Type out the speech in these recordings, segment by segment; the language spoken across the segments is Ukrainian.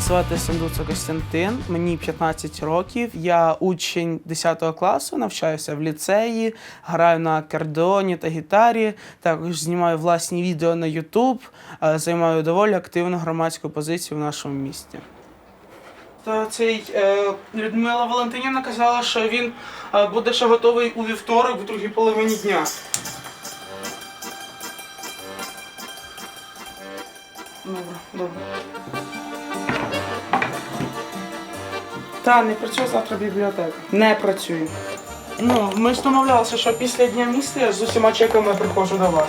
звати Сандуцо Костянтин, мені 15 років. Я учень 10 класу, навчаюся в ліцеї, граю на акордеоні та гітарі. Також знімаю власні відео на YouTube, е, займаю доволі активну громадську позицію в нашому місті. Та цей е, Людмила Валентинівна казала, що він е, буде ще готовий у вівторок, в другій половині дня. Та, не працює завтра бібліотека. Не працює. Ну, ми ж домовлялися, що після дня міста я з усіма чеками приходжу до вас.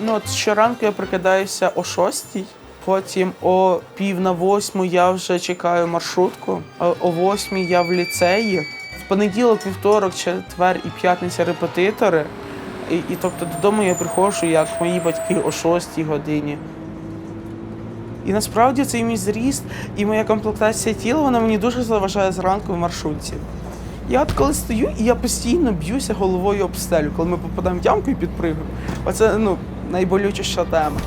Ну, от щоранку я прикидаюся о шостій, потім о пів на восьму я вже чекаю маршрутку, а о восьмій я в ліцеї. В понеділок, вівторок, четвер і п'ятниця репетитори. І, і тобто додому я приходжу, як мої батьки о шостій годині. І насправді цей мій зріст і моя комплектація тіла вона мені дуже заважає зранку в маршрутці. Я от коли стою, і я постійно б'юся головою об стелю, коли ми попадаємо в ямку і підпригую. Оце ну, найболючіша тема.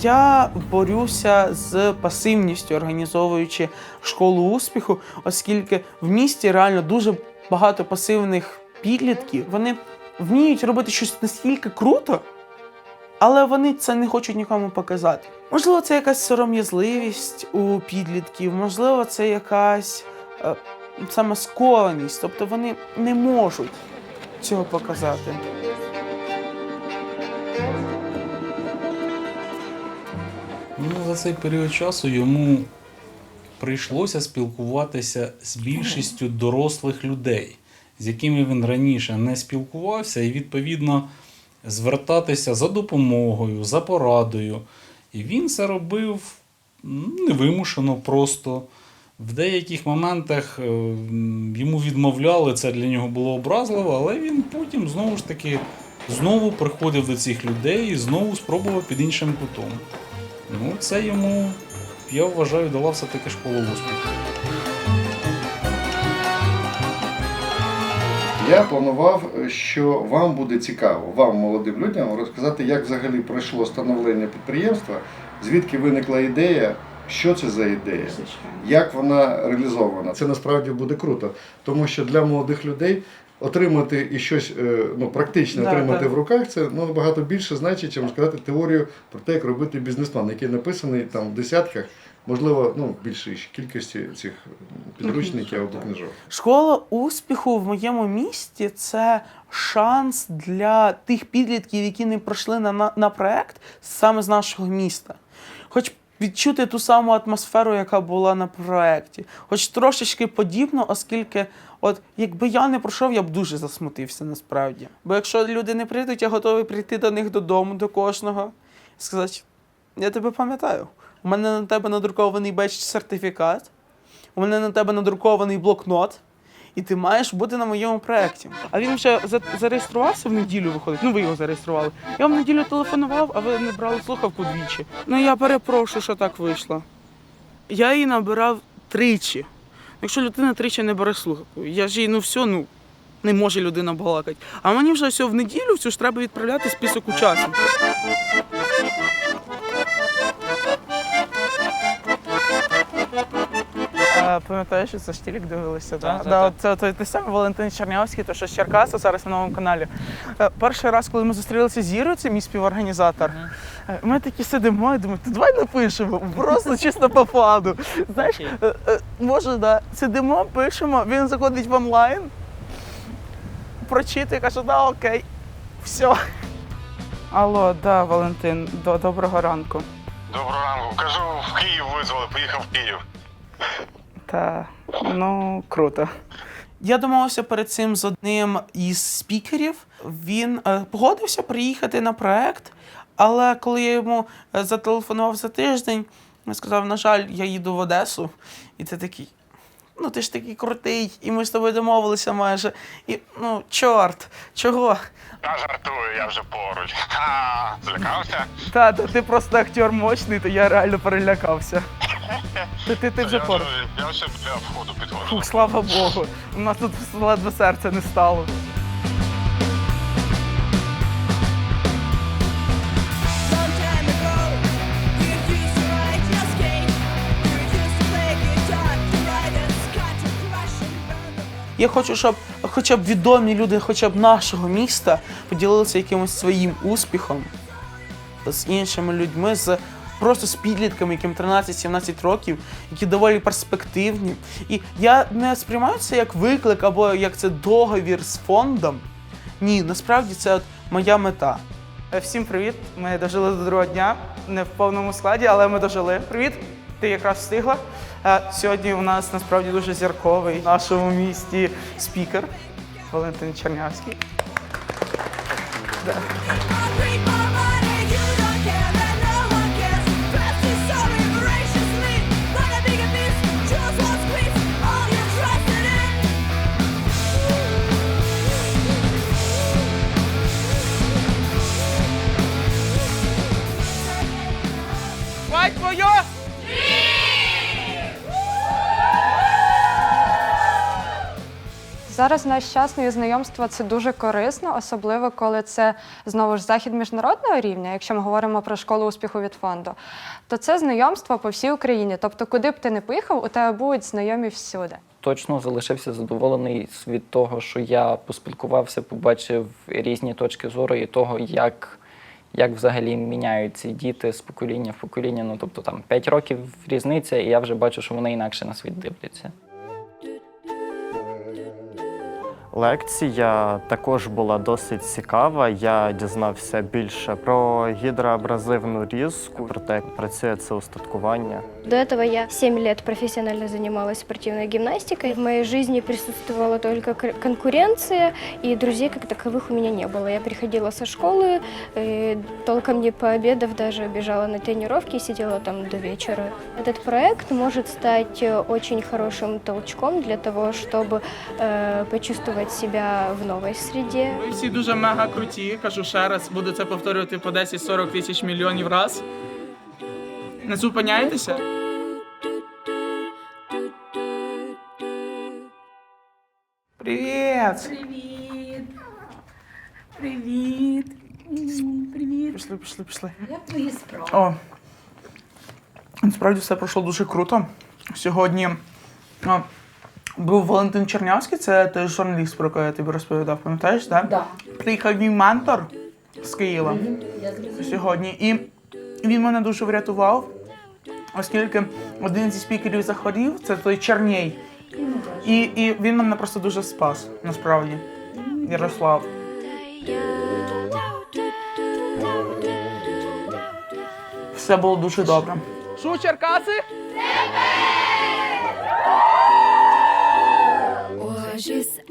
Я борюся з пасивністю, організовуючи школу успіху, оскільки в місті реально дуже багато пасивних підлітків. Вони вміють робити щось настільки круто, але вони це не хочуть нікому показати. Можливо, це якась сором'язливість у підлітків, можливо, це якась е, саме скованість, тобто вони не можуть цього показати. Ну, за цей період часу йому прийшлося спілкуватися з більшістю дорослих людей, з якими він раніше не спілкувався, і відповідно звертатися за допомогою, за порадою. І він це робив невимушено просто. В деяких моментах е, йому відмовляли, це для нього було образливо, але він потім знову ж таки знову приходив до цих людей і знову спробував під іншим кутом. Ну, це йому, я вважаю, дала все-таки школу успіху. Я планував, що вам буде цікаво, вам, молодим людям, розказати, як взагалі пройшло становлення підприємства, звідки виникла ідея, що це за ідея, як вона реалізована. Це насправді буде круто, тому що для молодих людей отримати і щось е, ну, практичне Да, отримати да. в руках, це ну, набагато більше значить, чим сказати теорію про те, як робити бізнес-план, який написаний там в десятках, можливо, ну, більшій кількості цих підручників або книжок. Школа успіху в моєму місті це шанс для тих підлітків, які не пройшли на, на, на проект саме з нашого міста. Хоч відчути ту саму атмосферу, яка була на проєкті. Хоч трошечки подібно, оскільки, от якби я не пройшов, я б дуже засмутився насправді. Бо якщо люди не прийдуть, я готовий прийти до них додому, до кожного, і сказати: я тебе пам'ятаю. У мене на тебе надрукований беч сертифікат. У мене на тебе надрукований блокнот, і ти маєш бути на моєму проєкті. А він вже за- зареєструвався в неділю виходить. Ну, ви його зареєстрували. Я вам в неділю телефонував, а ви не брали слухавку двічі. Ну я перепрошую, що так вийшло. Я її набирав тричі. Якщо людина тричі не бере слухавку, я ж їй ну все, ну. Не може людина балакати. А мені вже все в неділю цю ж треба відправляти список учасників. Пам'ятаєш, що це штілік дивилися, Так, так? так, Да. Це той, той самий Валентин Чернявський, то що з Черкаса зараз на новому каналі. Е, Перший раз, коли ми зустрілися з Ірою, це мій співорганізатор, е, ми такі сидимо і думаємо, «Та давай напишемо, просто чисто по фану. Знаєш, Окей. е, е, може, да, сидимо, пишемо, він заходить в онлайн, прочитує, каже, да, окей, все. Алло, да, Валентин, до, доброго ранку. Доброго ранку. Кажу, в Київ визвали, поїхав в Київ. Та ну круто. Я домовився перед цим з одним із спікерів. Він е, погодився приїхати на проект, але коли я йому е, зателефонував за тиждень, він сказав: на жаль, я їду в Одесу. І ти такий. Ну, ти ж такий крутий, і ми з тобою домовилися майже. І ну, чорт, чого? Та жартую, я вже поруч. Ха, злякався? Та, та ти просто актер мощний, то я реально перелякався. Ти, ти, ти вже я, поруч. Я вже для входу підходжу. Фух, слава Богу. У нас тут ледве серце не стало. Я хочу, щоб хоча б відомі люди, хоча б нашого міста, поділилися якимось своїм успіхом з іншими людьми, з просто з підлітками, яким 13-17 років, які доволі перспективні. І я не сприймаю це як виклик або як це договір з фондом. Ні, насправді це от моя мета. Е, Всім привіт! Ми дожили до другого дня, не в повному складі, але ми дожили. Привіт! Ти якраз встигла. Е, Сьогодні у нас насправді дуже зірковий в нашому місті спікер Валентин Чернявський. Твою! Зараз наш час нові знайомства це дуже корисно, особливо коли це знову ж захід міжнародного рівня. Якщо ми говоримо про школу успіху від фонду, то це знайомства по всій Україні. Тобто, куди б ти не поїхав, у тебе будуть знайомі всюди. точно залишився задоволений від того, що я поспілкувався, побачив різні точки зору і того, як, як взагалі міняються діти з покоління в покоління. Ну тобто там 5 років різниця, і я вже бачу, що вони інакше на світ дивляться. Лекція також була досить цікава. Я дізнався більше про гідроабразивну різку, про те, як працює це устаткування. До этого я 7 лет профессионально занималась спортивной гимнастикой. В моей жизни присутствовала только кр- конкуренция, и друзей как таковых у меня не было. Я приходила со школы, э, толком не пообедав, даже бежала на тренировки и сидела там до вечера. Этот проект может стать э, очень хорошим толчком для того, чтобы э, почувствовать себя в новой среде. Ви всі дуже мега круті. Кажу ще раз, буду це повторювати по 10-40 тисяч мільйонів раз. Не зупиняйтеся. Привіт! Привіт! Привіт! Привіт! Пішли, пішли, пішли. Як твої справи? О, насправді все пройшло дуже круто. Сьогодні о, був Валентин Чернявський, це той журналіст, про якого я тобі розповідав, пам'ятаєш, так? Да. Приїхав мій ментор з Києва сьогодні. І він мене дуже врятував, оскільки один зі спікерів захворів, це той Черній. І, і він мене просто дуже спас, насправді. Ярослав. Все було дуже добре. Шу, Черкаси? juste